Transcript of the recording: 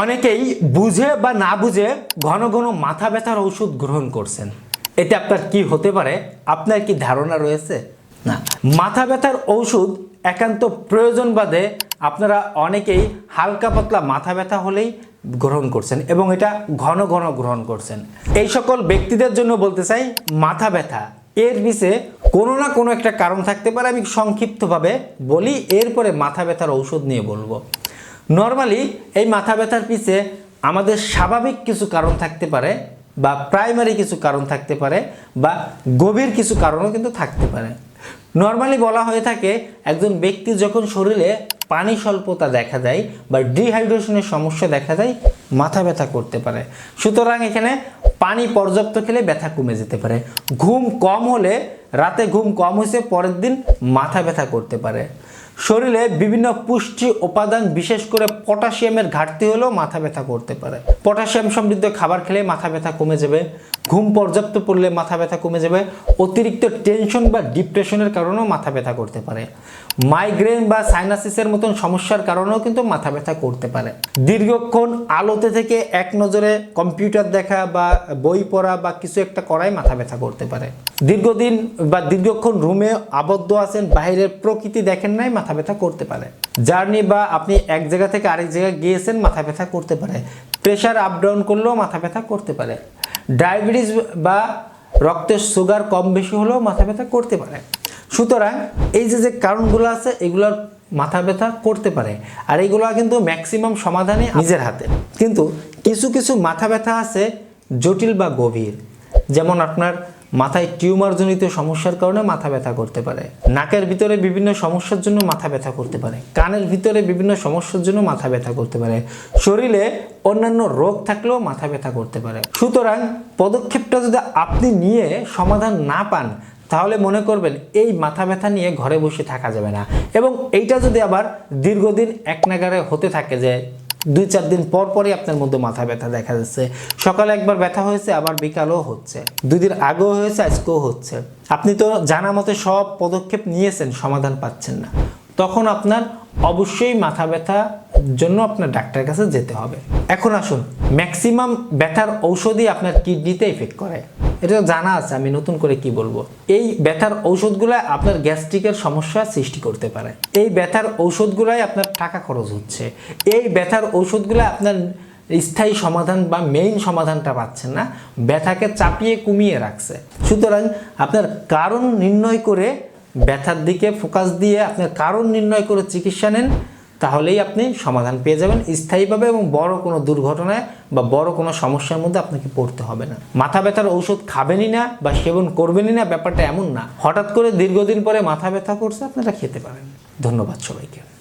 অনেকেই বুঝে বা না বুঝে ঘন ঘন মাথা ব্যথার ওষুধ গ্রহণ করছেন। এতে আপনার কি হতে পারে? আপনার কি ধারণা রয়েছে? না। মাথা ব্যথার ঔষধ একান্ত প্রয়োজন বাদে আপনারা অনেকেই হালকা পাতলা মাথা ব্যথা হলেই গ্রহণ করছেন এবং এটা ঘন ঘন গ্রহণ করছেন। এই সকল ব্যক্তিদের জন্য বলতে চাই মাথা ব্যথা এর পিছে কোনো না কোনো একটা কারণ থাকতে পারে আমি সংক্ষিপ্তভাবে বলি এরপরে মাথা ব্যথার ঔষধ নিয়ে বলব। নর্মালি এই মাথা ব্যথার পিছে আমাদের স্বাভাবিক কিছু কারণ থাকতে পারে, বা প্রাইমারি কিছু কারণ থাকতে পারে, বা গভীর কিছু কারণও কিন্তু থাকতে পারে। নর্মালি বলা হয়ে থাকে, একজন ব্যক্তি যখন শরীরে পানি স্বল্পতা দেখা যায়, বা ডিহাইড্রেশনের সমস্যা দেখা যায়, মাথা ব্যথা করতে পারে। সুতরাং এখানে পানি পর্যাপ্ত খেলে ব্যথা কমে যেতে পারে। ঘুম কম হলে, রাতে ঘুম কম হয়েছে, পরের দিন মাথা ব্যথা করতে পারে। শরীরে বিভিন্ন পুষ্টি উপাদান, বিশেষ করে পটাশিয়ামের ঘাটতি হলেও মাথা ব্যথা করতে পারে। পটাশিয়াম সমৃদ্ধ খাবার খেলে মাথা ব্যথা কমে যাবে, ঘুম পর্যাপ্ত পড়লে মাথা ব্যথা কমে যাবে, অতিরিক্ত টেনশন বা ডিপ্রেশনের কারণেও মাথা ব্যথা করতে পারে। মাইগ্রেন বা সাইনাসিসের মতন সমস্যার কারণেও কিন্তু মাথা ব্যথা করতে পারে। দীর্ঘক্ষণ আলোতে থেকে এক নজরে কম্পিউটার দেখা বা বই পড়া বা কিছু একটা করাই মাথা ব্যথা করতে পারে। দীর্ঘদিন বা দীর্ঘক্ষণ রুমে আবদ্ধ আছেন বাইরের প্রকৃতি দেখেন নাই মাথা ব্যথা করতে পারে। জার্নি বা আপনি এক জায়গা থেকে আরেক জায়গায় গিয়েছেন মাথা ব্যথা করতে পারে। প্রেশার আপ ডাউন করলেও মাথা ব্যথা করতে পারে। ডায়াবেটিস বা রক্তের সুগার কম বেশি হলেও মাথা ব্যথা করতে পারে। সুতরাং এই যে যে কারণগুলো আছে, এগুলোর মাথা ব্যথা করতে পারে। আর এইগুলো কিন্তু ম্যাক্সিমাম সমাধানে নিজের হাতে। কিন্তু কিছু কিছু মাথা ব্যথা আছে জটিল বা গভীর। যেমন আপনার মাথায় টিউমারজনিত সমস্যার কারণে মাথা ব্যথা করতে পারে। নাকের ভিতরে বিভিন্ন সমস্যার জন্য মাথা ব্যথা করতে পারে। কানের ভিতরে বিভিন্ন সমস্যার জন্য মাথা ব্যথা করতে পারে। শরীরে অন্যান্য রোগ থাকলেও মাথা ব্যথা করতে পারে। সুতরাং পদক্ষেপটা যদি আপনি নিয়ে সমাধান না পান, তাহলে মনে করবেন এই মাথা ব্যথা নিয়ে ঘরে বসে থাকা যাবে না। এবং এইটা যদি আবার দীর্ঘদিন এক নাগারে হতে থাকে যে দুই চার দিন পর পরই আপনার মধ্যে মাথা ব্যথা দেখা যাচ্ছে। সকালে একবার ব্যথা হয়েছে, আবার বিকালও হচ্ছে। দুই দিন আগেও হয়েছে, আজকেও হচ্ছে। আপনি তো জানা মতে সব পদক্ষেপ নিয়েছেন, সমাধান পাচ্ছেন না। তখন আপনার অবশ্যই মাথা ব্যথা জন্য আপনার ডাক্তারের কাছে যেতে হবে। এখন আসুন ম্যাক্সিমাম ব্যথার ঔষধই আপনার কিডনিতে এফেক্ট করে এটা জানা আছে, আমি নতুন করে কি বলব? এই ব্যথার ঔষধগুলো আপনার গ্যাস্ট্রিকের সমস্যা সৃষ্টি করতে পারে। এই ব্যথার ঔষধগুলাই আপনার টাকা খরচ হচ্ছে। এই ব্যথার ঔষধগুলো আপনার স্থায়ী সমাধান বা মেইন সমাধানটা পাচ্ছেন না, ব্যথাকে চাপিয়ে কমিয়ে রাখছে। সুতরাং আপনার কারণ নির্ণয় করে ব্যথার দিকে ফোকাস দিয়ে, আপনার কারণ নির্ণয় করে চিকিৎসা নেন। তাহলেই আপনি সমাধান পেয়ে যাবেন। স্থায়ীভাবে এবং বড় কোনো দুর্ঘটনায় বা বড় কোনো সমস্যার মধ্যে আপনাকে পড়তে হবে না। মাথা ব্যথার ঔষধ খাবেনই না বা সেবন করবেনই না, ব্যাপারটা এমন না। হঠাৎ করে দীর্ঘদিন পরে মাথা ব্যথা করছে, আপনারা খেতে পারেন। ধন্যবাদ সবাইকে।